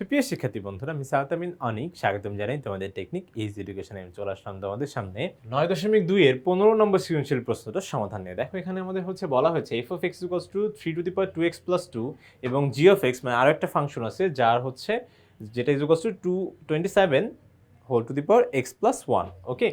প্রিয় শিক্ষার্থী বন্ধুরা, আমি সাহাতামিন অনিক। স্বাগতম জানাই তোমাদের টেকনিক ইজ এডুকেশনে আমি চলে আসলাম তোমাদের সামনে। নয় দশমিক দুই এর পনেরো নম্বর সৃজনশীল প্রশ্নটার সমাধান নিয়ে। দেখো, এখানে আমাদের হচ্ছে বলা হয়েছে f of x equals to three to the power two x plus two এবং জি অফ এক্স মানে আরও একটা ফাংশন আছে যার হচ্ছে যেটা is equals to to twenty seven whole to the power x plus one okay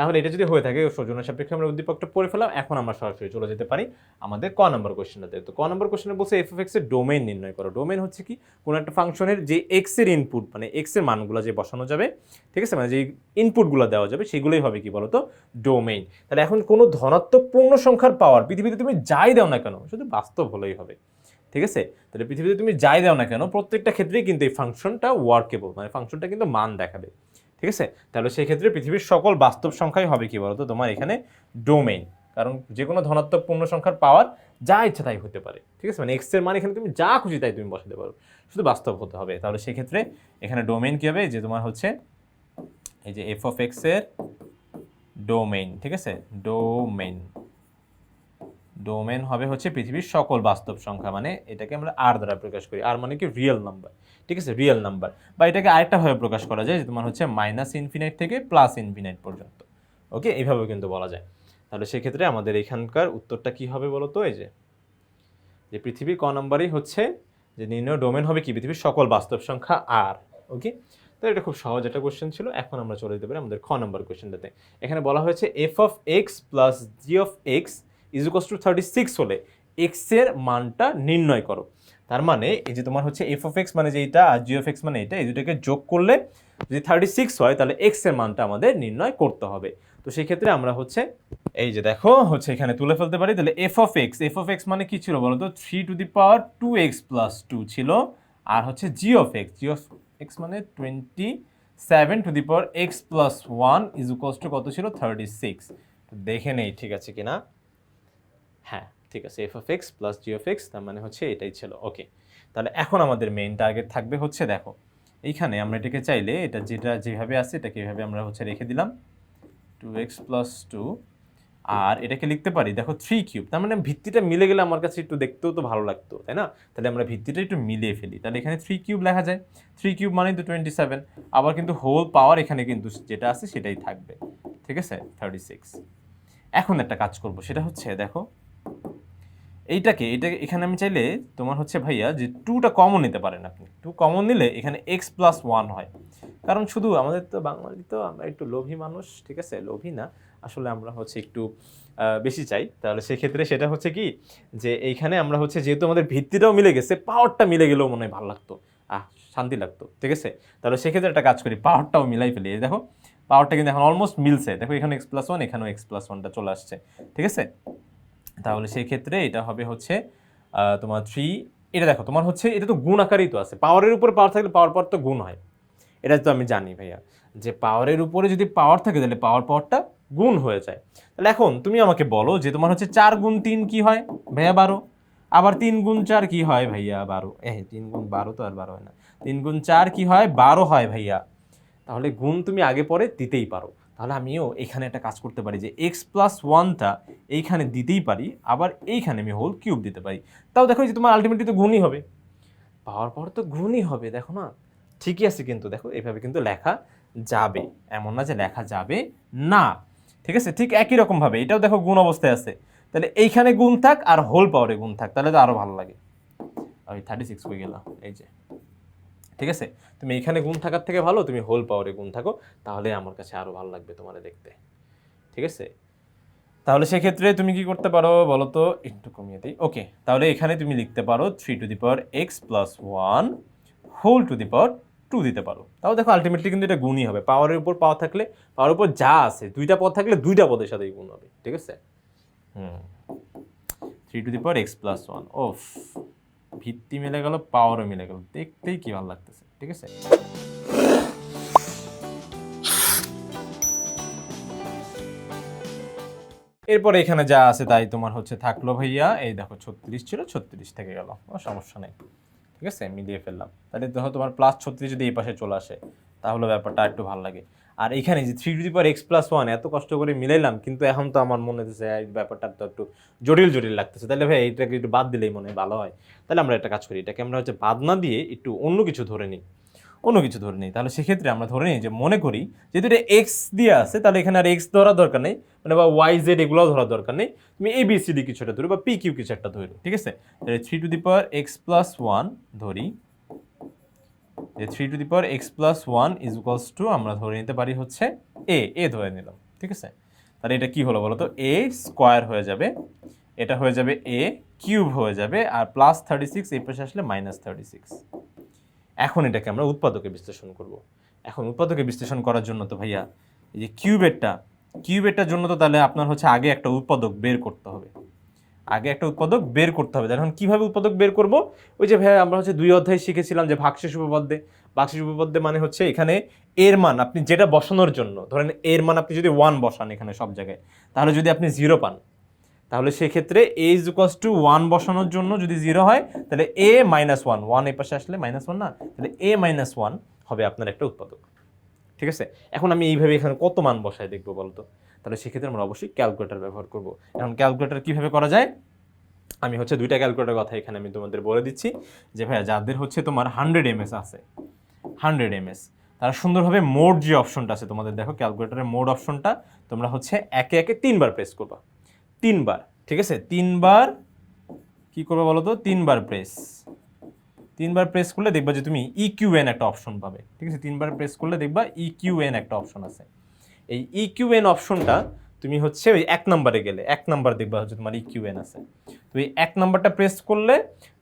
তাহলে এটা যদি হয়ে থাকে সজনের সাপেক্ষে আমরা উদ্দীপকটা পড়ে ফেলাম এখন আমরা সরাসরি চলে যেতে পারি আমাদের ক নম্বর কোশ্চেনটাতে তো ক নম্বর কোশ্চেনে বলছে এফ এফ এক্সের ডোমেন নির্ণয় করো। ডোমেন হচ্ছে কি? কোনো একটা ফাংশনের যে এক্সের ইনপুট মানে এক্সের মানগুলো যে বসানো যাবে, ঠিক আছে? মানে যে ইনপুটগুলো দেওয়া যাবে, সেগুলোই হবে কি বলতো? ডোমেইন তাহলে এখন কোনো ধনাত্মক পূর্ণ সংখ্যার পাওয়ার পৃথিবীতে তুমি যাই দাও না কেন, শুধু বাস্তব হলেই হবে, ঠিক আছে? তাহলে পৃথিবীতে তুমি যাই দাও না কেন, প্রত্যেকটা ক্ষেত্রেই কিন্তু এই ফাংশনটা ওয়ার্কেবল মানে ফাংশনটা কিন্তু মান দেখাবে। ঠিক আছে? তাহলে সেই ক্ষেত্রে পৃথিবীর সকল বাস্তব সংখ্যাই হবে কি বলতো? তোমার এখানে ডোমেইন কারণ যে কোনো ধনাত্মক পূর্ণ সংখ্যার পাওয়ার যা ইচ্ছা তাই হতে পারে, ঠিক আছে? মানে এক্সের মানে এখানে তুমি যা খুশি তাই তুমি বসাতে পারো, শুধু বাস্তব হতে হবে। তাহলে সেক্ষেত্রে এখানে ডোমেইন কী হবে? যে তোমার হচ্ছে এই যে এফ অফ এক্সের ডোমেইন ঠিক আছে? ডোমেইন ডোমেন হবে হচ্ছে পৃথিবীর সকল বাস্তব সংখ্যা মানে এটাকে আমরা আর দ্বারা প্রকাশ করি। আর মানে কি? রিয়েল নাম্বার ঠিক আছে? রিয়েল নাম্বার বা এটাকে আরেকটা ভাবে প্রকাশ করা যায় যে তোমার হচ্ছে মাইনাস ইনফিনাইট থেকে প্লাস ইনফিনাইট পর্যন্ত। ওকে এইভাবেও কিন্তু বলা যায়। তাহলে সেক্ষেত্রে আমাদের এখানকার উত্তরটা কি হবে বলো তো এই যে যে পৃথিবীর ক নম্বরই হচ্ছে যে নির্ণয় ডোমেন হবে কি? পৃথিবীর সকল বাস্তব সংখ্যা আর ওকে তো এটা খুব সহজ একটা কোশ্চেন ছিল। এখন আমরা চলে যেতে পারি আমাদের খ নম্বর কোশ্চেনটাতে এখানে বলা হয়েছে f of x plus g of x is equals to thirty six হলে এক্সের মানটা নির্ণয় করো। তার মানে এই যে তোমার হচ্ছে এফ অফ এক্স মানে যে এটা আর জি এক্স মানে এটা, এই দুটাকে যোগ করলে যদি থার্টি সিক্স হয়, তাহলে এক্সের মানটা আমাদের নির্ণয় করতে হবে। তো সেই ক্ষেত্রে আমরা হচ্ছে এই যে দেখো, হচ্ছে এখানে তুলে ফেলতে পারি, তাহলে f of x f of x মানে কি ছিল বলো তো? Three to the power two x plus two ছিল, আর হচ্ছে জি এক্স জি এক্স মানে twenty seven to the power x plus one is কত ছিল? থার্টি সিক্স দেখে নেই, ঠিক আছে কিনা? হ্যাঁ ঠিক আছে f of x plus g of x তার মানে হচ্ছে এটাই ছিল ওকে তাহলে এখন আমাদের মেইন টার্গেট থাকবে হচ্ছে, দেখো, এইখানে আমরা এটাকে চাইলে এটা যেটা যেভাবে আছে, এটাকে এভাবে আমরা হচ্ছে রেখে দিলাম টু এক্স প্লাস টু আর এটাকে লিখতে পারি, দেখো থ্রি কিউব তার মানে ভিত্তিটা মিলে গেলে আমার কাছে একটু দেখতেও তো ভালো লাগতো, তাই না? তাহলে আমরা ভিত্তিটা একটু মিলিয়ে ফেলি, তাহলে এখানে থ্রি কিউব লেখা যায় থ্রি কিউব মানে তো টোয়েন্টি সেভেন আবার কিন্তু হোল পাওয়ার এখানে কিন্তু যেটা আছে সেটাই থাকবে, ঠিক আছে থার্টি সিক্স এখন একটা কাজ করব, সেটা হচ্ছে, দেখো এইটাকে এটা এখানে আমি চাইলে তোমার হচ্ছে ভাইয়া যে টুটা কমন নিতে পারেন আপনি। টু কমন নিলে এখানে এক্স প্লাস ওয়ান হয়। কারণ শুধু আমাদের তো বাঙালি তো, আমরা একটু লোভী মানুষ, ঠিক আছে? লোভী না। আসলে আমরা হচ্ছে একটু বেশি চাই। তাহলে সেক্ষেত্রে সেটা হচ্ছে কি? যে এইখানে আমরা হচ্ছে যেহেতু আমাদের ভিত্তিটাও মিলে গেছে পাওয়ারটা মিলে গেলেও মনে হয় ভালো লাগতো। আহ, শান্তি লাগতো, ঠিক আছে? তাহলে সেক্ষেত্রে একটা কাজ করি পাওয়ারটাও মিলাই ফেলি। দেখো পাওয়ারটা কিন্তু এখন অলমোস্ট মিলছে। দেখো এখানে এক্স প্লাস ওয়ান এখানেও এক্স প্লাস ওয়ানটা চলে আসছে, ঠিক আছে? তাহলে সেই ক্ষেত্রে এটা হবে হচ্ছে তোমার থ্রি এটা দেখো, তোমার হচ্ছে, এটা তো গুণ আকারেই তো আছে। পাওয়ারের উপরে পাওয়ার থাকলে পাওয়ার পাওয়ার তো গুণ হয়। এটা তো আমি জানি ভাইয়া। যে পাওয়ারের উপরে যদি পাওয়ার থাকে, তাহলে পাওয়ার পাওয়ারটা গুণ হয়ে যায়। তাহলে এখন তুমি আমাকে বলো যে তোমার হচ্ছে চার গুণ তিন কী হয় ভাইয়া বারো? আবার তিন গুণ চার কী হয় ভাইয়া বারো? এ তিন গুণ বারো তো আর বারো হয় না। তিন গুণ চার কী হয়? বারো হয় ভাইয়া। তাহলে গুণ তুমি আগে পরে দিতেই পারো। তাহলে আমিও এখানে একটা কাজ করতে পারি যে এক্স প্লাস ওয়ানটা এইখানে দিতেই পারি, আবার এইখানে আমি হোল কিউব দিতে পারি। তাও দেখো যে তোমার আলটিমেটলি তো গুণই হবে। পাওয়ার পাওয়ার তো গুণই হবে, দেখো না? ঠিকই আছে কিন্তু, দেখো এইভাবে কিন্তু লেখা যাবে। এমন না যে লেখা যাবে না। ঠিক আছে? ঠিক একই রকমভাবে এটাও দেখো গুণ অবস্থায় আছে। তাহলে এইখানে গুণ থাক আর হোল পাওয়ারে গুণ থাক, তাহলে তো আরও ভালো লাগে। ওই থার্টি সিক্স হয়ে গেলাম? এই যে। ঠিক আছে? তুমি এখানে গুণ থাকার থেকে ভালো, তুমি হোল পাওয়ারে গুণ থাকো, তাহলে আমার কাছে আরও ভালো লাগবে তোমার দেখতে। ঠিক আছে? তাহলে সেক্ষেত্রে তুমি কি করতে পারো বলো তো? একটু কমিয়ে দিই। ওকে তাহলে এখানে তুমি লিখতে পারো three to the power x plus one whole to the power two দিতে পারো। তাও দেখো আলটিমেটলি কিন্তু এটা গুণই হবে। পাওয়ারের উপর পাওয়ার থাকলে পাওয়ার উপর যা আছে, দুইটা পদ থাকলে দুইটা পদের সাথেই গুণ হবে। ঠিক আছে? হুম। Three to the power x plus one ওফ ভিত্তি মিলে গেল পাওয়ারও মিলে গেল। দেখতেই কি ভালো লাগতেছে, ঠিক আছে? এরপরে এখানে যা আছে তাই তোমার হচ্ছে থাকল ভাইয়া। এই দেখো, ছত্রিশ ছিল, ছত্রিশ থেকে গেল, কোনো সমস্যা নেই, ঠিক আছে? মিলিয়ে ফেললাম। তাহলে দেখো তোমার প্লাস ছত্রিশ যদি এই পাশে চলে আসে, তাহলে ব্যাপারটা একটু ভালো লাগে। আর এখানে যে three to the power x plus one এত কষ্ট করে মিলাইলাম, কিন্তু এখন তো আমার মনে হচ্ছে এই ব্যাপারটা তো একটু জটিল জটিল লাগতেছে। তাহলে ভাই এইটাকে একটু বাদ দিলেই মনে হয় ভালো হয়। তাহলে আমরা একটা কাজ করি, এটাকে আমরা হচ্ছে বাদ না দিয়ে একটু অন্য কিছু ধরে নিই। অন্য কিছু ধরে নিই। তাহলে সেক্ষেত্রে আমরা ধরে নিই যে, মনে করি যেহেতু এটা এক্স দিয়ে আছে, তাহলে এখানে আর এক্স ধরার দরকার নেই মানে বা ওয়াই জেড এগুলোও ধরার দরকার নেই। তুমি এ বি সি ডি কিছু একটা ধরো, বা পি কিউ কিছু একটা ধরো, ঠিক আছে? তাহলে three to the power x plus one ধরি। যে three to the power x plus one is equals to আমরা ধরে নিতে পারি হচ্ছে এ এ ধরে নিলাম, ঠিক আছে? তাহলে এটা কি হলো বলো তো এ স্কোয়ার হয়ে যাবে, এটা হয়ে যাবে এ কিউব হয়ে যাবে, আর প্লাস থার্টি সিক্স এই পাশে আসলে মাইনাস থার্টি সিক্স এখন এটাকে আমরা উৎপাদকে বিশ্লেষণ করব। এখন উৎপাদকে বিশ্লেষণ করার জন্য তো ভাইয়া, এই যে কিউবেরটা কিউবেরটার জন্য তো তাহলে আপনার হচ্ছে আগে একটা উৎপাদক বের করতে হবে। আগে একটা উৎপাদক বের করতে হবে। এখন কীভাবে উৎপাদক বের করব? ওই যে ভাইয়া আমরা হচ্ছে দুই অধ্যায় শিখেছিলাম যে ভাগশেষ উপপাদ্যে। ভাগশেষ উপপাদ্যে মানে হচ্ছে এখানে এর মান, আপনি যেটা বসানোর জন্য, ধরেন এর মান আপনি যদি ওয়ান বসান এখানে সব জায়গায়, তাহলে যদি আপনি জিরো পান, তাহলে সেক্ষেত্রে a is equals to one বসানোর জন্য যদি জিরো হয়, তাহলে এ মাইনাস ওয়ান ওয়ান এ পাশে আসলে মাইনাস ওয়ান না, তাহলে এ মাইনাস ওয়ান হবে আপনার একটা উৎপাদক। ঠিক আছে? এখন আমি এইভাবে এখানে কত মান বসায় দেখব বলতো? তাহলে সেক্ষেত্রে আমরা অবশ্যই ক্যালকুলেটার ব্যবহার করব। এখন ক্যালকুলেটার কীভাবে করা যায়? আমি হচ্ছে দুইটা ক্যালকুলেটার কথা এখানে আমি তোমাদের বলে দিচ্ছি যে, ভাইয়া, যাদের হচ্ছে তোমার হান্ড্রেড এমএস আছে হান্ড্রেড এমএস তারা সুন্দরভাবে মোড যে অপশনটা আছে, তোমাদের দেখো ক্যালকুলেটারের মোড অপশনটা, তোমরা হচ্ছে একে একে তিনবার প্রেস করবা। তিনবার, ঠিক আছে? তিনবার কি করবে বলো তো? তিনবার প্রেস তিনবার প্রেস করলে দেখবা যে, তুমি ইকিউএন একটা অপশন পাবে, ঠিক আছে? তিনবার প্রেস করলে দেখবা ইকিউএন একটা অপশন আছে। এই ইকিউএন অপশনটা তুমি হচ্ছে ওই এক নম্বরে গেলে, এক নাম্বার দেখবা হচ্ছে তোমার ইকিউএন আছে। তো এই এক নাম্বারটা প্রেস করলে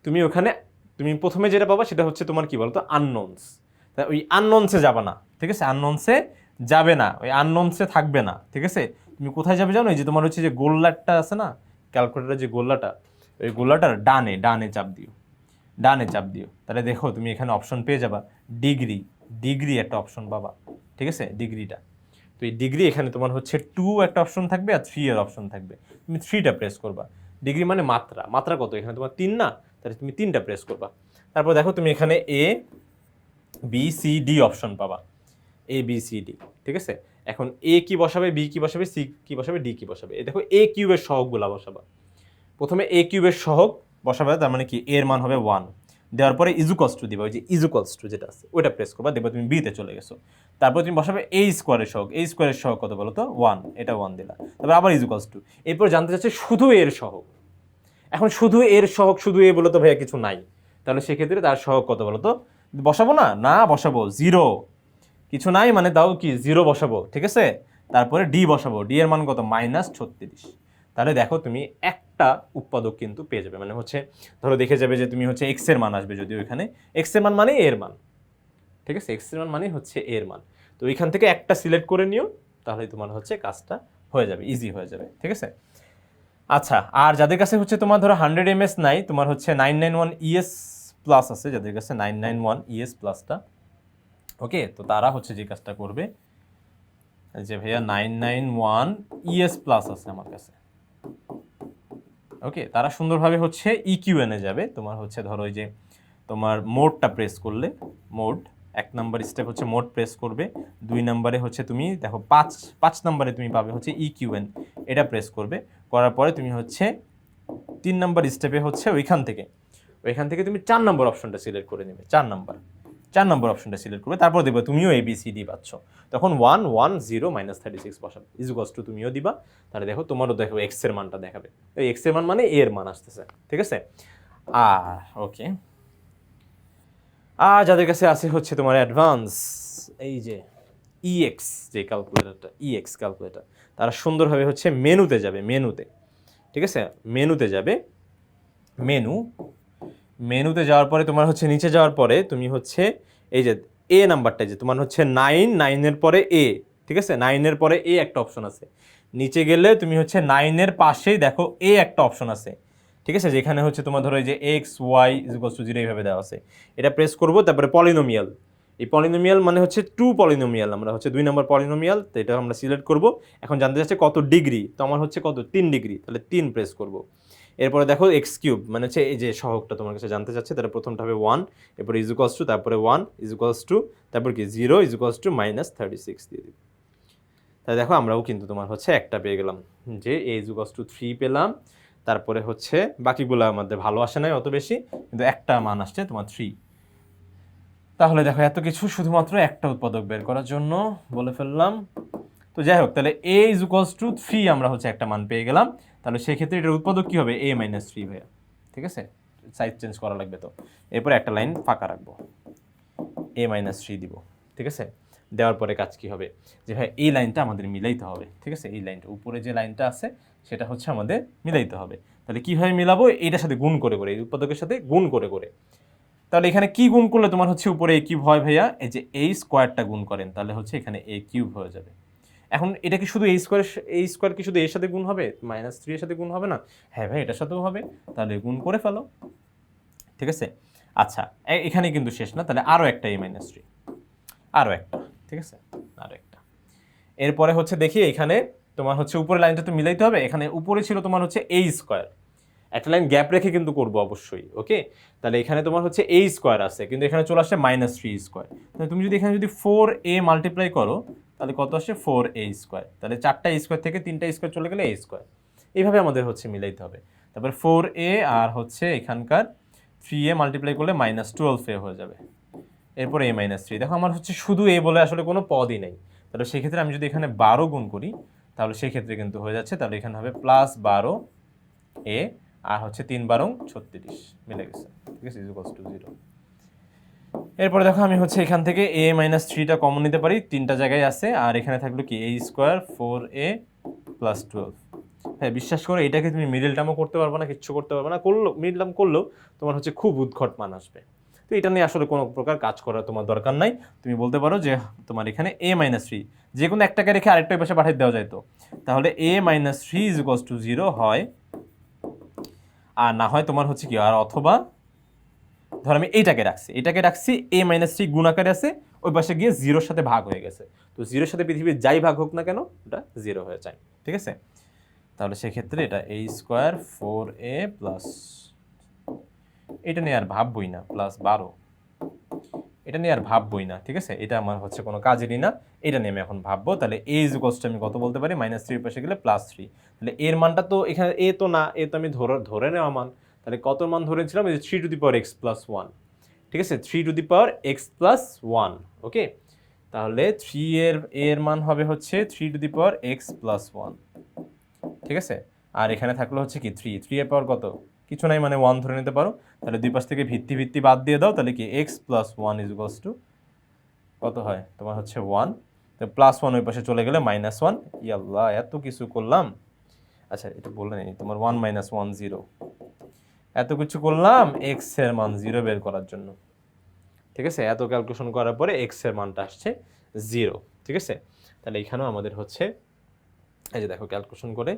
তুমি ওখানে, তুমি প্রথমে যেটা পাবা সেটা হচ্ছে তোমার কি বলতো? আননোনস তা ওই আননোনসে যাবে না, ঠিক আছে? আননোনসে যাবে না, ওই আননোনসে থাকবে না, ঠিক আছে? তুমি কোথায় যাবে জানো? এই যে তোমার হচ্ছে যে গোল্লারটা আছে না ক্যালকুলেটারের যে গোল্লাটা, ওই গোল্লাটার ডানে ডানে চাপ দিও, ডানে চাপ দিও। তাহলে দেখো তুমি এখানে অপশন পেয়ে যাবা। ডিগ্রি ডিগ্রি একটা অপশন পাবা, ঠিক আছে? ডিগ্রিটা তো এই ডিগ্রি এখানে তোমার হচ্ছে টু একটা অপশন থাকবে আর থ্রি এর অপশন থাকবে। তুমি থ্রিটা প্রেস করবা। ডিগ্রি মানে মাত্রা। মাত্রা কত? এখানে তোমার তিন না? তাহলে তুমি তিনটা প্রেস করবা। তারপর দেখো তুমি এখানে A B C D option পাবা। এ বি সি ডি ঠিক আছে? এখন এ কি বসাবে? বি কি বসাবে? সি কি বসাবে? ডি কি বসাবে? এই দেখো এ কিউবের সহগগুলা বসাবা। প্রথমে এ কিউবের সহগ বসাবে, তার মানে কি? এর মান হবে ওয়ান দেওয়ার পরে ইজুকলস টু দিবা, ওই যে ইজুকলস টু যেটা আছে, ওইটা প্রেস করবা, দেখবা তুমি বিতে চলে গেছো। তারপর তুমি বসাবে এই স্কোয়ারের সহগ এই স্কোয়ারের সহগ কত বলো তো? ওয়ান এটা ওয়ান দিলা। তারপর আবার ইজুকলস টু এরপর জানতে চাচ্ছে শুধু এর সহগ। এখন শুধু এর সহগ, শুধু এ বলে তো ভাইয়া কিছু নাই। তাহলে সেক্ষেত্রে তার সহগ কত বলো তো? বসাবো না? না, বসাবো জিরো কিছু নাই মানে তাও কি? জিরো বসাবো, ঠিক আছে? তারপরে ডি বসাবো ডি এর মান কত? মাইনাস ছত্রিশ। তাহলে দেখো তুমি একটা উৎপাদক কিন্তু পেয়ে যাবে। মানে হচ্ছে, ধরো দেখে যাবে যে তুমি হচ্ছে এক্সের মান আসবে যদি ওইখানে। এক্সের মান মানে এর মান। ঠিক আছে? এক্সের মান মানে হচ্ছে এর মান। তো ওইখান থেকে একটা সিলেক্ট করে নিও, তাহলে তোমার হচ্ছে কাজটা হয়ে যাবে ইজি হয়ে যাবে। ঠিক আছে? আচ্ছা আর যাদের কাছে হচ্ছে তোমার ধরো হান্ড্রেড এমএস নাই, তোমার হচ্ছে nine nine one ES plus আছে, যাদের কাছে নাইন নাইন ওয়ান ইএস প্লাসটা ওকে তো তারা হচ্ছে যে কাজটা করবে যে ভাইয়া nine nine one ES plus আছে আমার কাছে। ওকে তারা সুন্দরভাবে হচ্ছে ইকিউএনে যাবে। তোমার হচ্ছে ধরো ওই যে তোমার মোডটা প্রেস করলে, মোড, এক নাম্বার স্টেপ হচ্ছে মোড প্রেস করবে, দুই নাম্বারে হচ্ছে তুমি দেখো পাঁচ পাঁচ নাম্বারে তুমি পাবে হচ্ছে ইকিউএন এটা প্রেস করবে। করার পরে তুমি হচ্ছে তিন নাম্বার স্টেপে হচ্ছে ওইখান থেকে ওইখান থেকে তুমি চার নম্বর অপশনটা সিলেক্ট করে নেবে, চার নাম্বার চার নম্বর অপশনটা সিলেক্ট করবে, তারপর দেখবে তুমিও এ বি সি ডি পাচ্ছ। তখন one one zero minus thirty six বসাবে ইজুকস টু তুমিও দিবা, তাহলে দেখো তোমারও দেখো এক্সের মানটা দেখাবে। এই এক্সের মান মানে এর মান আসতেছে, ঠিক আছে? আর ওকে আর যাদের কাছে আছে হচ্ছে তোমার অ্যাডভান্স এই যে ইএক্স যে ক্যালকুলেটরটা ইএক্স ক্যালকুলেটর তারা সুন্দরভাবে হচ্ছে মেনুতে যাবে মেনুতে ঠিক আছে? মেনুতে যাবে মেনু মেনুতে যাওয়ার পরে তোমার হচ্ছে নিচে যাওয়ার পরে তুমি হচ্ছে এই যে এ নাম্বারটা যে তোমার হচ্ছে নাইন নাইনের পরে এ ঠিক আছে? নাইনের পরে এ একটা অপশন আছে। নিচে গেলে তুমি হচ্ছে নাইনের পাশেই দেখো এ একটা অপশন আছে। ঠিক আছে? যেখানে হচ্ছে তোমার ধরো যে x y equals to zero এইভাবে দেওয়া আছে। এটা প্রেস করব, তারপরে পলিনোমিয়াল এই পলিনোমিয়াল মানে হচ্ছে টু পলিনোমিয়াল আমরা হচ্ছে দুই নম্বর পলিনোমিয়াল তো এটা আমরা সিলেক্ট করব। এখন জানতে চাচ্ছে কত ডিগ্রি তো আমার হচ্ছে কত? তিন ডিগ্রি তাহলে তিন প্রেস করব। এরপরে দেখো এক্স কিউব মানে হচ্ছে এই যে সহগটা তোমার কাছে জানতে চাচ্ছে, তাহলে প্রথমটা হবে ওয়ান এরপরে ইজুকলস টু তারপরে ওয়ান ইজুকলস টু তারপর কি zero equals to minus thirty six দিয়ে দিবি। তাহলে দেখো আমরাও কিন্তু তোমার হচ্ছে একটা পেয়ে গেলাম, যে এ ইজুকলস টু থ্রি পেলাম, তারপরে হচ্ছে বাকিগুলো আমাদের ভালো আসে নাই অত বেশি, কিন্তু একটা মান আসছে তোমার থ্রি তাহলে দেখো এত কিছু শুধুমাত্র একটা উৎপাদক বের করার জন্য বলে ফেললাম। তো যাই হোক, তাহলে a is equals to three আমরা হচ্ছে একটা মান পেয়ে গেলাম। তাহলে সেক্ষেত্রে এটার উৎপাদক কী হবে? এ মাইনাস থ্রি ভাইয়া। ঠিক আছে? সাইজ চেঞ্জ করা লাগবে তো। এরপরে একটা লাইন ফাঁকা রাখব। এ মাইনাস থ্রি দিব। ঠিক আছে? দেওয়ার পরে কাজ কি হবে? যে ভাই, এই লাইনটা আমাদের মিলাইতে হবে। ঠিক আছে? এই লাইনটা উপরে যে লাইনটা আছে, সেটা হচ্ছে আমাদের মিলাইতে হবে। তাহলে কীভাবে মিলাবো? এইটার সাথে গুণ করে করে, এই উৎপাদকের সাথে গুণ করে করে। তাহলে এখানে কি গুণ করলে তোমার হচ্ছে উপরে এ কিউব হয় ভাইয়া? এই যে এই স্কোয়ারটা গুণ করেন, তাহলে হচ্ছে এখানে এ কিউব হয়ে যাবে। এখন এটা কি শুধু এই স্কোয়ার এই স্কোয়ার কি শুধু এর সাথে গুণ হবে? মাইনাস থ্রি এর সাথে গুণ হবে না? হ্যাঁ ভাই, এটার সাথেও হবে। তাহলে গুণ করে ফেলো। ঠিক আছে? আচ্ছা এখানে কিন্তু শেষ না? তাহলে আরও একটা এ মাইনাস থ্রি আরও একটা, ঠিক আছে? আরও একটা। এরপরে হচ্ছে দেখি এখানে তোমার হচ্ছে উপরে লাইনটা তো মিলাইতে হবে। এখানে উপরে ছিল তোমার হচ্ছে এই স্কোয়ার একটা লাইন গ্যাপ রেখে কিন্তু করব অবশ্যই, ওকে? তাহলে এখানে তোমার হচ্ছে এই স্কোয়ার আছে, কিন্তু এখানে চলে আসছে মাইনাস থ্রি স্কোয়ার তাহলে তুমি যদি এখানে যদি ফোর এ মাল্টিপ্লাই করো তাহলে কত আসে? ফোর এ স্কোয়ার তাহলে চারটা স্কোয়ার থেকে তিনটা স্কোয়ার চলে গেলে এ স্কোয়ার এইভাবে আমাদের হচ্ছে মিলাইতে হবে। তারপর ফোর এ আর হচ্ছে এখানকার থ্রি এ মাল্টিপ্লাই করলে মাইনাস টুয়েলভ এ হয়ে যাবে। এরপর এ মাইনাস থ্রি দেখো, আমার হচ্ছে শুধু এ বলে আসলে কোনো পদই নেই। তাহলে সেক্ষেত্রে আমি যদি এখানে বারো গুণ করি, তাহলে সেক্ষেত্রে কিন্তু হয়ে যাচ্ছে, তাহলে এখানে হবে প্লাস বারো এ আর হচ্ছে তিন বারং ছত্রিশ। মিলে গেছে। ঠিক আছে? ইজ টু জিরো এরপরে দেখো আমি হচ্ছে এখান থেকে এ মাইনাস থ্রিটা কমন নিতে পারি। তিনটা জায়গায় আছে। আর এখানে থাকল কি? A square four a plus twelve হ্যাঁ বিশ্বাস করে, এটাকে তুমি মিডল টার্মও করতে পারবে না, কিচ্ছু করতে পারবে না। করল মিডল টার্ম করলেও তোমার হচ্ছে খুব উদ্ঘট মান আসবে। তো এটা নিয়ে আসলে কোনো প্রকার কাজ করার তোমার দরকার নাই। তুমি বলতে পারো যে তোমার এখানে এ মাইনাস থ্রি যে কোনো একটাকে রেখে আরেকটা পাশে পাঠিয়ে দেওয়া যায় তো। তাহলে a minus three is to zero হয়। আর না হয় তোমার হচ্ছে কি? আর অথবা ধর আমি এইটাকে রাখছি, এটাকে রাখছি, এ মাইনাস থ্রি গুণাকারে আছে, ওই পাশে গিয়ে জিরোর সাথে ভাগ হয়ে গেছে। তো জিরোর সাথে পৃথিবীর যাই ভাগ হোক না কেন, ওটা জিরো হয়ে যায়, ঠিক আছে? তাহলে সেক্ষেত্রে এটা a square four a plus এটা নিয়ে আর ভাববই না প্লাস বারো। এটা নিয়ে আর ভাববই না, ঠিক আছে? এটা আমার হচ্ছে কোনো কাজেরই না, এটা নিয়ে আমি এখন ভাববো। তাহলে এ ইজ কস্ট আমি কত বলতে পারি? মাইনাস থ্রির পাশে গেলে প্লাস থ্রি তাহলে এর মানটা তো এখানে, এ তো না, এ তো আমি ধরে ধরে নেওয়া মান। তাহলে কত মান ধরেছিলাম? এই যে three to the power x plus one ঠিক আছে? Three to the power x plus one okay তাহলে থ্রি এর এর মান হবে হচ্ছে three to the power x plus one ঠিক আছে? আর এখানে থাকল হচ্ছে কি থ্রি থ্রি এর পাওয়ার কত? কিছু নাই মানে ওয়ান ধরে নিতে পারো। তাহলে দুই পাশ থেকে ভিত্তি ভিত্তি বাদ দিয়ে দাও, তাহলে কি x plus one is equals to কত হয়? তোমার হচ্ছে ওয়ান তো প্লাস ওয়ান ওই পাশে চলে গেলে মাইনাস ওয়ান ইয়াল্লাহ, এত কিছু করলাম। আচ্ছা এটা বলে নেই, তোমার ওয়ান মাইনাস ওয়ান জিরো এত কিছু করলাম এক্সের মান জিরো বের করার জন্য। ঠিক আছে? এত ক্যালকুলেশন করার পরে এক্সের মানটা আসছে জিরো ঠিক আছে? তাহলে এখানেও আমাদের হচ্ছে, এই যে দেখো ক্যালকুলেশন করে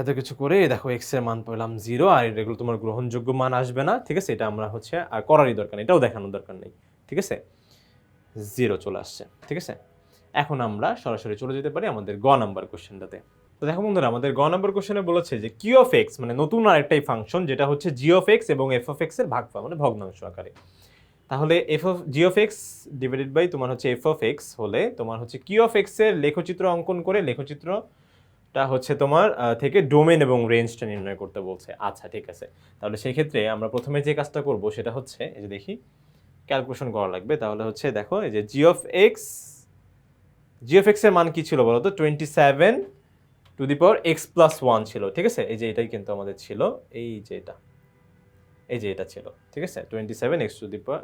এত কিছু করে দেখো এক্সের মান পেলাম জিরো আর এগুলো তোমার গ্রহণযোগ্য মান আসবে না। ঠিক আছে? এটা আমরা হচ্ছে আর করারই দরকার নেই, এটাও দেখানোর দরকার নেই। ঠিক আছে? জিরো চলে আসছে। ঠিক আছে? এখন আমরা সরাসরি চলে যেতে পারি আমাদের গ নাম্বার কোশ্চেনটাতে তো দেখো বন্ধুরা, আমাদের গ নাম্বার কোশ্চেনে বলেছে যে কিউ অফ এক্স মানে নতুন আরেকটাই ফাংশন যেটা হচ্ছে জি অফ এক্স এবং এফ অফ এক্সের ভাগফল মানে ভগ্নাংশ আকারে। তাহলে f of g of x divided by তোমার হচ্ছে এফ অফ এক্স হলে তোমার হচ্ছে কিউ অফ এক্সের লেখচিত্র অঙ্কন করে লেখচিত্রটা হচ্ছে তোমার থেকে ডোমেন এবং রেঞ্জটা নির্ণয় করতে বলছে। আচ্ছা ঠিক আছে। তাহলে সেই ক্ষেত্রে আমরা প্রথমে যে কাজটা করব সেটা হচ্ছে, এই যে দেখি ক্যালকুলেশন করা লাগবে। তাহলে হচ্ছে দেখো, এই যে g of x g of এক্সের মান কি ছিল বলো তো twenty seven to the power x plus one ছিল, ঠিক আছে? এই যে এটাই কিন্তু আমাদের ছিল, এই যে এটা, এই যে এটা ছিল, ঠিক আছে? Twenty seven x to the power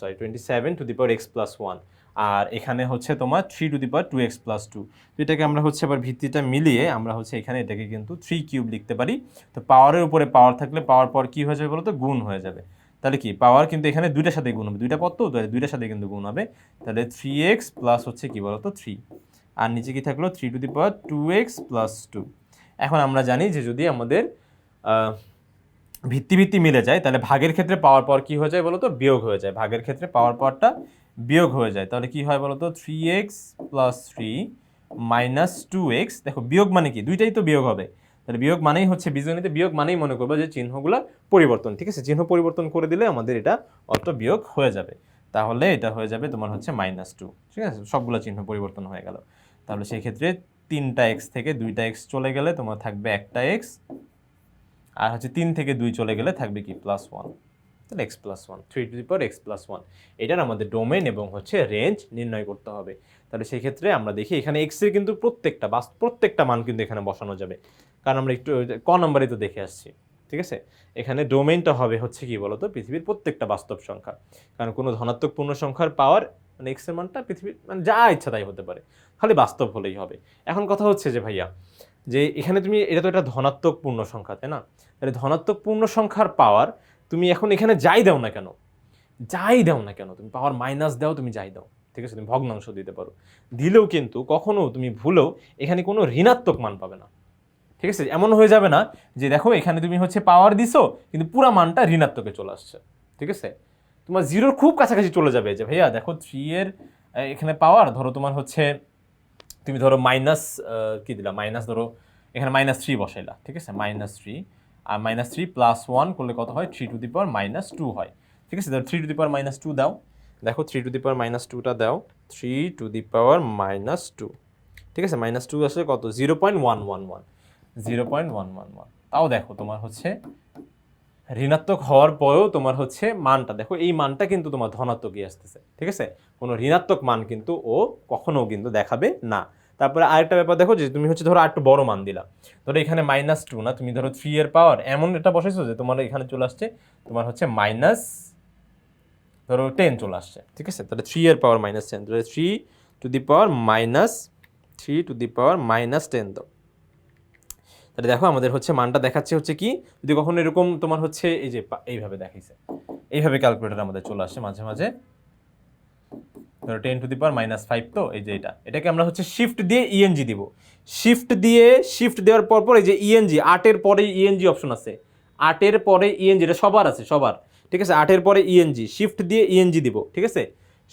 sorry twenty seven to the power x plus one, আর এখানে হচ্ছে তোমার three to the power two x plus two. তো এটাকে আমরা হচ্ছে আবার ভিত্তিটা মিলিয়ে আমরা হচ্ছে এখানে এটাকে কিন্তু থ্রি কিউব লিখতে পারি। তো পাওয়ারের উপরে পাওয়ার থাকলে পাওয়ার পর কি হয়ে যাবে বলো তো গুণ হয়ে যাবে। তাহলে কি? পাওয়ার কিন্তু এখানে দুইটার সাথে গুণ হবে। দুইটা পদ তো তাহলে দুইটার সাথে কিন্তু গুণ হবে। তাহলে থ্রি এক্স প্লাস হচ্ছে কি তো থ্রি আর নিচে কি থাকল? Three to the power two x plus two এখন আমরা জানি যে যদি আমাদের ভিত্তি ভিত্তি মিলে যায়, তাহলে ভাগের ক্ষেত্রে পাওয়ার পর কি হয়ে যায় বলো তো বিয়োগ হয়ে যায়। ভাগের ক্ষেত্রে পাওয়ার পরটা বিয়োগ হয়ে যায়। তাহলে কি হয় বলো তো three x plus three minus two x দেখো, বিয়োগ মানে কি? দুইটাই তো বিয়োগ হবে। তাহলে বিয়োগ মানেই হচ্ছে বীজগণিতে বিয়োগ মানেই মনে করব যে চিহ্নগুলো পরিবর্তন। ঠিক আছে? চিহ্ন পরিবর্তন করে দিলে আমাদের এটা অত বিয়োগ হয়ে যাবে। তাহলে এটা হয়ে যাবে তোমার হচ্ছে মাইনাস টু ঠিক আছে? সবগুলো চিহ্ন পরিবর্তন হয়ে গেল। তাহলে সেই ক্ষেত্রে তিনটা এক্স থেকে দুইটা এক্স চলে গেলে তোমার থাকবে একটা এক্স আর হচ্ছে তিন থেকে দুই চলে গেলে থাকবে কি? প্লাস ওয়ান তাহলে x plus one three to the power x plus one এটার আমাদের ডোমেন এবং হচ্ছে রেঞ্জ নির্ণয় করতে হবে। তাহলে সেই ক্ষেত্রে আমরা দেখি এখানে এক্সের কিন্তু প্রত্যেকটা বাস, প্রত্যেকটা মান কিন্তু এখানে বসানো যাবে। কারণ আমরা একটু ক নম্বরে তো দেখে আসছি, ঠিক আছে? এখানে ডোমেইনটা হবে হচ্ছে কি বলতো? পৃথিবীর প্রত্যেকটা বাস্তব সংখ্যা। কারণ কোনো ধনাত্মক পূর্ণ সংখ্যার পাওয়ার মানে এক্সের মানটা পৃথিবীর মানে যা ইচ্ছা তাই হতে পারে। খালি বাস্তব হলেই হবে। এখন কথা হচ্ছে যে ভাইয়া, যে এখানে তুমি, এটা তো একটা ধনাত্মক পূর্ণ সংখ্যা, তাই না? তাহলে ধনাত্মক পূর্ণ সংখ্যার পাওয়ার তুমি এখন এখানে যাই দাও না কেন? যাই দাও না কেন? তুমি পাওয়ার মাইনাস দাও, তুমি যাই দাও। ঠিক আছে? তুমি ভগ্নাংশ দিতে পারো। দিলেও কিন্তু কখনো তুমি ভুলেও এখানে কোনো ঋণাত্মক মান পাবে না। ঠিক আছে? এমন হয়ে যাবে না যে দেখো, এখানে তুমি হচ্ছে পাওয়ার দিছো, কিন্তু পুরো মানটা ঋণাত্মকে চলে আসছে। ঠিক আছে? তোমার জিরোর খুব কাছাকাছি চলে যাবে যে ভাইয়া, দেখো থ্রি এর এখানে পাওয়ার ধরো তোমার হচ্ছে, তুমি ধরো মাইনাস কি দিলা? মাইনাস ধরো, এখানে মাইনাস থ্রি বসাইলা, ঠিক আছে? মাইনাস থ্রি আর মাইনাস থ্রি প্লাস ওয়ান করলে কত হয়? Three to the power minus two হয়, ঠিক আছে? ধরো three to the power minus two দাও, দেখো three to the power minus টুটা দাও three to the power minus two ঠিক আছে? মাইনাস টু আসলে কত? Zero point one one one zero point one one one তাও দেখো তোমার হচ্ছে ঋণাত্মক হওয়ার পরেও তোমার হচ্ছে মানটা, দেখো এই মানটা কিন্তু তোমার ধনাত্মকই আসতেছে, ঠিক আছে? কোনো ঋণাত্মক মান কিন্তু ও কখনো কিন্তু দেখাবে না। তারপরে আরেকটা ব্যাপার দেখো যে তুমি হচ্ছে ধরো আরেকটু বড় মান দিলা। ধরো এখানে মাইনাস টু না, তুমি ধরো থ্রি এর পাওয়ার এমন এটা বসেছো যে তোমার এখানে চলে আসছে, তোমার হচ্ছে মাইনাস ধরো টেন চলে আসছে, ঠিক আছে? তাহলে থ্রি এর পাওয়ার মাইনাস টেন তাহলে three to the power minus three to the power minus ten দাও তাহলে দেখো আমাদের হচ্ছে মানটা দেখাচ্ছে হচ্ছে কি? যদি কখনো এরকম তোমার হচ্ছে এই যে এইভাবে দেখাইছে। এইভাবে ক্যালকুলেটর আমাদের চলে আসে মাঝে মাঝে। ধরো ten to the power minus five তো, এই যে এটা। এটাকে আমরা হচ্ছে শিফট দিয়ে ইএনজি দিব। শিফট দিয়ে শিফট দেওয়ার পর পর এই যে ইএনজি আটের পরে ইএনজি অপশন আছে। আটের পরে ইএনজি এটা সবার আছে, সবার। ঠিক আছে? আটের পরে ইএনজি শিফট দিয়ে ইএনজি দিব, ঠিক আছে?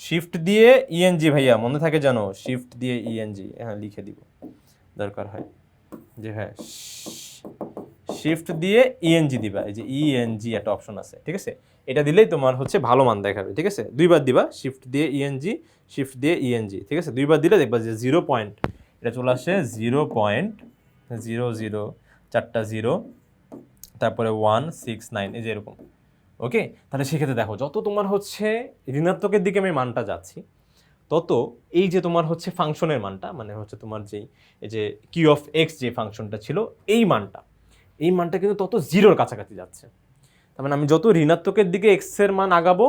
শিফট দিয়ে ইএনজি ভাইয়া, মনে থাকে জানো? শিফট দিয়ে ইএনজি হ্যাঁ লিখে দিব। দরকার হয়। যে হ্যাঁ শিফট দিয়ে ইএনজি দিবা, এই যে ইএনজি একটা অপশন আছে, ঠিক আছে? এটা দিলেই তোমার হচ্ছে ভালো মান দেখাবে, ঠিক আছে? দুইবার দিবা শিফট দিয়ে ইএনজি শিফট দিয়ে ইএনজি ঠিক আছে? দুইবার দিলে দেখবা যে জিরো পয়েন্ট এটা চলে আসে জিরো পয়েন্ট জিরো জিরো চারটা জিরো তারপরে ওয়ান সিক্স নাইন এই যে এরকম ওকে তাহলে সেক্ষেত্রে দেখো, যত তোমার হচ্ছে ঋণাত্মকের দিকে আমি মানটা যাচ্ছি তত এই যে তোমার হচ্ছে ফাংশনের মানটা মানে হচ্ছে তোমার যেই, এই যে কিউ অফ এক্স যে ফাংশনটা ছিল, এই মানটা এই মানটা কিন্তু তত জিরোর কাছাকাছি যাচ্ছে। তার মানে আমি যত ঋণাত্মকের দিকে এক্সের মান আগাবো,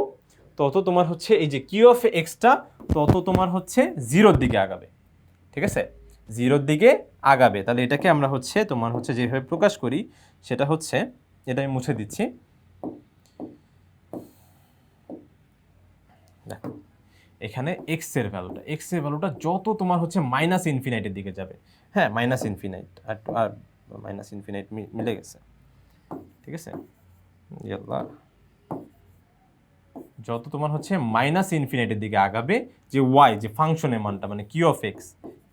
তত তোমার হচ্ছে এই যে কিউ অফ এক্সটা তত তোমার হচ্ছে জিরোর দিকে আগাবে। ঠিক আছে? জিরোর দিকে আগাবে। তাহলে এটাকে আমরা হচ্ছে তোমার হচ্ছে যেভাবে প্রকাশ করি, সেটা হচ্ছে, এটা আমি মুছে দিচ্ছি দেখো এখানে এক্সের ভ্যালুটা এক্সের ভ্যালুটা যত তোমার হচ্ছে মাইনাস ইনফিনাইটের দিকে যাবে। হ্যাঁ মাইনাস ইনফিনাইট আর আর মাইনাস ইনফিনাইট মিলে গেছে। ঠিক আছে? যত তোমার হচ্ছে মাইনাস ইনফিনাইটের দিকে আগাবে, যে ওয়াই যে ফাংশনের মানটা মানে q of x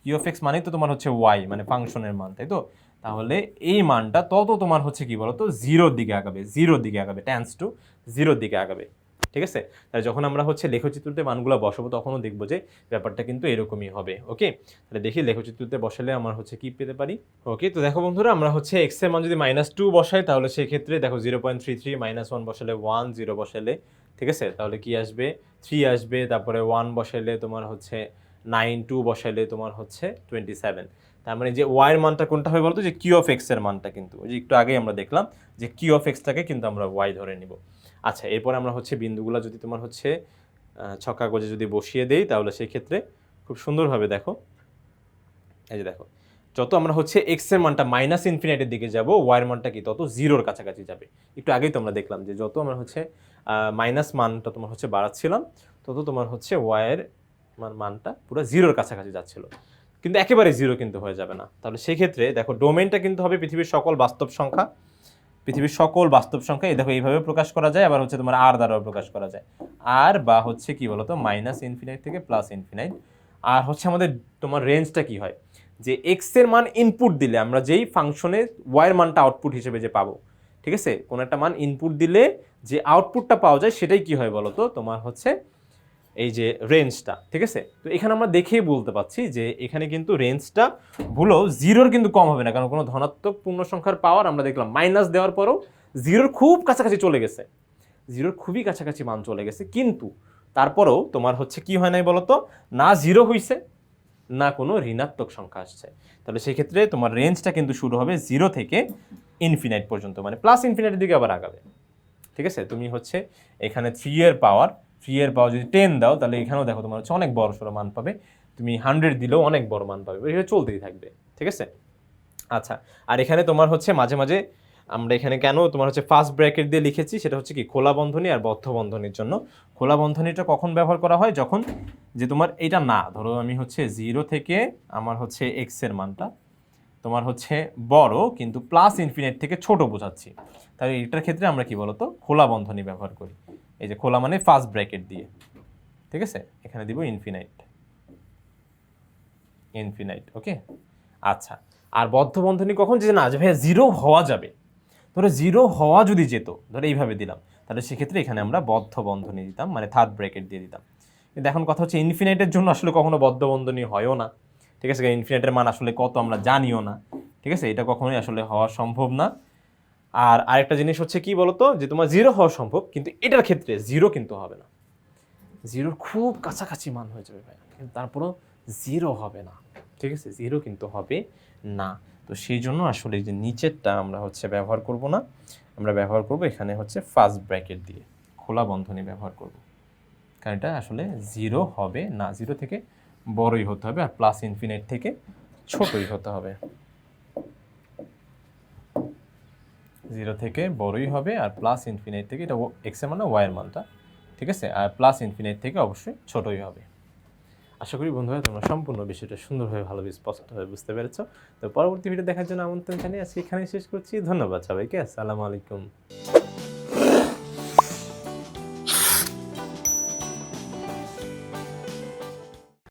q of x মানেই তো তোমার হচ্ছে ওয়াই মানে ফাংশনের মান, তাই তো? তাহলে এই মানটা তত তোমার হচ্ছে কি বলতো? জিরোর দিকে আগাবে জিরোর দিকে আগাবে ট্যান্স টু জিরোর দিকে আগাবে। ঠিক আছে? তাহলে যখন আমরা হচ্ছে লেখচিত্রতে মানগুলো বসাবো, তখনও দেখব যে ব্যাপারটা কিন্তু এরকমই হবে, ওকে? তাহলে দেখি লেখচিত্রতে বসালে আমার হচ্ছে কি পেতে পারি? ওকে, তো দেখো বন্ধুরা, আমরা হচ্ছে এক্সের মান যদি মাইনাস টু বসাই, তাহলে সেক্ষেত্রে দেখো zero point three three minus one বসালে ওয়ান জিরো বসালে, ঠিক আছে? তাহলে কি আসবে? থ্রি আসবে, তারপরে ওয়ান বসালে তোমার হচ্ছে নাইন টু বসালে তোমার হচ্ছে টোয়েন্টি সেভেন তার মানে যে ওয়াইয়ের মানটা কোনটা হবে বলতো? যে কিউ অফ এক্সের মানটা কিন্তু। ওই যে একটু আগেই আমরা দেখলাম যে কিউ অফ এক্সটাকে কিন্তু আমরা ওয়াই ধরে নিব। আচ্ছা এরপর আমরা হচ্ছে বিন্দুগুলো যদি তোমার হচ্ছে আহ, ছক কাগজে যদি বসিয়ে দেই তাহলে সেই ক্ষেত্রে খুব সুন্দরভাবে দেখো। এই যে দেখো যত আমরা হচ্ছে এক্সের মানটা মাইনাস ইনফিনিটের দিকে যাব ওয়াইয়ের মানটা কি তত জিরোর কাছাকাছি যাবে। একটু আগেই তো আমরা দেখলাম যে যত আমরা হচ্ছে মাইনাস মানটা তোমার হচ্ছে বাড়াচ্ছিলাম তত তোমার হচ্ছে ওয়াইয়ের মানটা পুরো জিরোর কাছাকাছি যাচ্ছিল। কিন্তু একেবারে জিরো কিন্তু হয়ে যাবে না। তাহলে সেই ক্ষেত্রে দেখো ডোমেনটা কিন্তু হবে পৃথিবীর সকল বাস্তব সংখ্যা। পৃথিবীর সকল বাস্তব সংখ্যা, এই দেখো এইভাবে প্রকাশ করা যায়, আবার হচ্ছে তোমার আর দ্বারাও প্রকাশ করা যায়। আর বা হচ্ছে কি বলতো? মাইনাস ইনফিনাইট থেকে প্লাস ইনফিনাইট আর হচ্ছে আমাদের তোমার রেঞ্জটা কি হয়? যে এক্সের মান ইনপুট দিলে আমরা যেই ফাংশনে ওয়াইয়ের মানটা আউটপুট হিসেবে যে পাবো, ঠিক আছে? কোনো একটা মান ইনপুট দিলে যে আউটপুটটা পাওয়া যায়, সেটাই কি হয় বলো তো তোমার হচ্ছে এই যে রেঞ্জটা ঠিক আছে? তো এখানে আমরা দেখেই বলতে পাচ্ছি যে এখানে কিন্তু রেঞ্জটা ভুলেও জিরোর কিন্তু কম হবে না, কারণ কোনো ধনাত্মক পূর্ণ সংখ্যার পাওয়ার আমরা দেখলাম মাইনাস দেওয়ার পরেও জিরোর খুব কাছাকাছি চলে গেছে। জিরোর খুবই কাছাকাছি মান চলে গেছে, কিন্তু তারপরেও তোমার হচ্ছে কি হয় নাই বলতো? না জিরো হইছে, না কোনো ঋণাত্মক সংখ্যা আসছে। তাহলে সেই ক্ষেত্রে তোমার রেঞ্জটা কিন্তু শুরু হবে জিরো থেকে ইনফিনাইট পর্যন্ত মানে প্লাস ইনফিনাইটের দিকে আবার আগাবে। ঠিক আছে? তুমি হচ্ছে এখানে থ্রি এর পাওয়ার থ্রি এর পাওয়ার যদি টেন দাও, তাহলে এখানেও দেখো তোমার হচ্ছে অনেক বড় সড়ো মান পাবে। তুমি হান্ড্রেড দিলেও অনেক বড় মান পাবে। এইভাবে চলতেই থাকবে, ঠিক আছে? আচ্ছা আর এখানে তোমার হচ্ছে মাঝে মাঝে আমরা এখানে কেন তোমার হচ্ছে ফার্স্ট ব্র্যাকেট দিয়ে লিখেছি, সেটা হচ্ছে কি খোলা বন্ধনী আর বদ্ধ বন্ধনীর জন্য। খোলা বন্ধনীটা কখন ব্যবহার করা হয়? যখন যে তোমার এটা না, ধরো আমি হচ্ছে জিরো থেকে আমার হচ্ছে এক্সের মানটা তোমার হচ্ছে বড়, কিন্তু প্লাস ইনফিনিট থেকে ছোট বোঝাচ্ছি। তাহলে এটার ক্ষেত্রে আমরা কি বলতো? খোলা বন্ধনী ব্যবহার করি। এই যে খোলা মানে ফার্স্ট ব্র্যাকেট দিয়ে। ঠিক আছে? এখানে দিব ইনফিনাইট ইনফিনাইট ওকে আচ্ছা আর বদ্ধ বন্ধনী কখন যে না ভাইয়া জিরো হওয়া যাবে। ধরো জিরো হওয়া যদি যেত, ধরো এইভাবে দিলাম, তাহলে সেক্ষেত্রে এখানে আমরা বদ্ধ বন্ধনী দিতাম মানে থার্ড ব্র্যাকেট দিয়ে দিতাম। কিন্তু এখন কথা হচ্ছে ইনফিনাইটের জন্য আসলে কখনো বদ্ধ বন্ধনী হয়ও না। ঠিক আছে? ইনফিনাইটের মান আসলে কত আমরা জানিও না। ঠিক আছে? এটা কখনোই আসলে হওয়া সম্ভব না। আর আরেকটা জিনিস হচ্ছে কি বলতো? যে তোমার জিরো হওয়া সম্ভব, কিন্তু এটার ক্ষেত্রে জিরো কিন্তু হবে না। জিরোর খুব কাছাকাছি মান হয়ে যাবে ভাই কিন্তু তারপরও জিরো হবে না। ঠিক আছে? জিরো কিন্তু হবে না। তো সেই জন্য আসলে যে নিচেরটা আমরা হচ্ছে ব্যবহার করব না, আমরা ব্যবহার করব এখানে হচ্ছে ফার্স্ট ব্র্যাকেট দিয়ে। খোলা বন্ধনী ব্যবহার করব। কারণ এটা আসলে জিরো হবে না জিরো থেকে বড়ই হতে হবে আর প্লাস ইনফিনিট থেকে ছোটই হতে হবে। জিরো থেকে বড়ই হবে আর প্লাস ইনফিনাইট থেকে এটা এক্সের মানে ওয়াইয়ের মানটা, ঠিক আছে? আর প্লাস ইনফিনাইট থেকে অবশ্যই ছোটোই হবে। আশা করি বন্ধুরা তোমরা সম্পূর্ণ বিষয়টা সুন্দরভাবে, ভালোভাবে স্পষ্টভাবে বুঝতে পেরেছ। তো পরবর্তী ভিডিও দেখার জন্য আমন্ত্রণ জানিয়ে আজকে এখানেই শেষ করছি। ধন্যবাদ সবাইকে। আসসালামু আলাইকুম।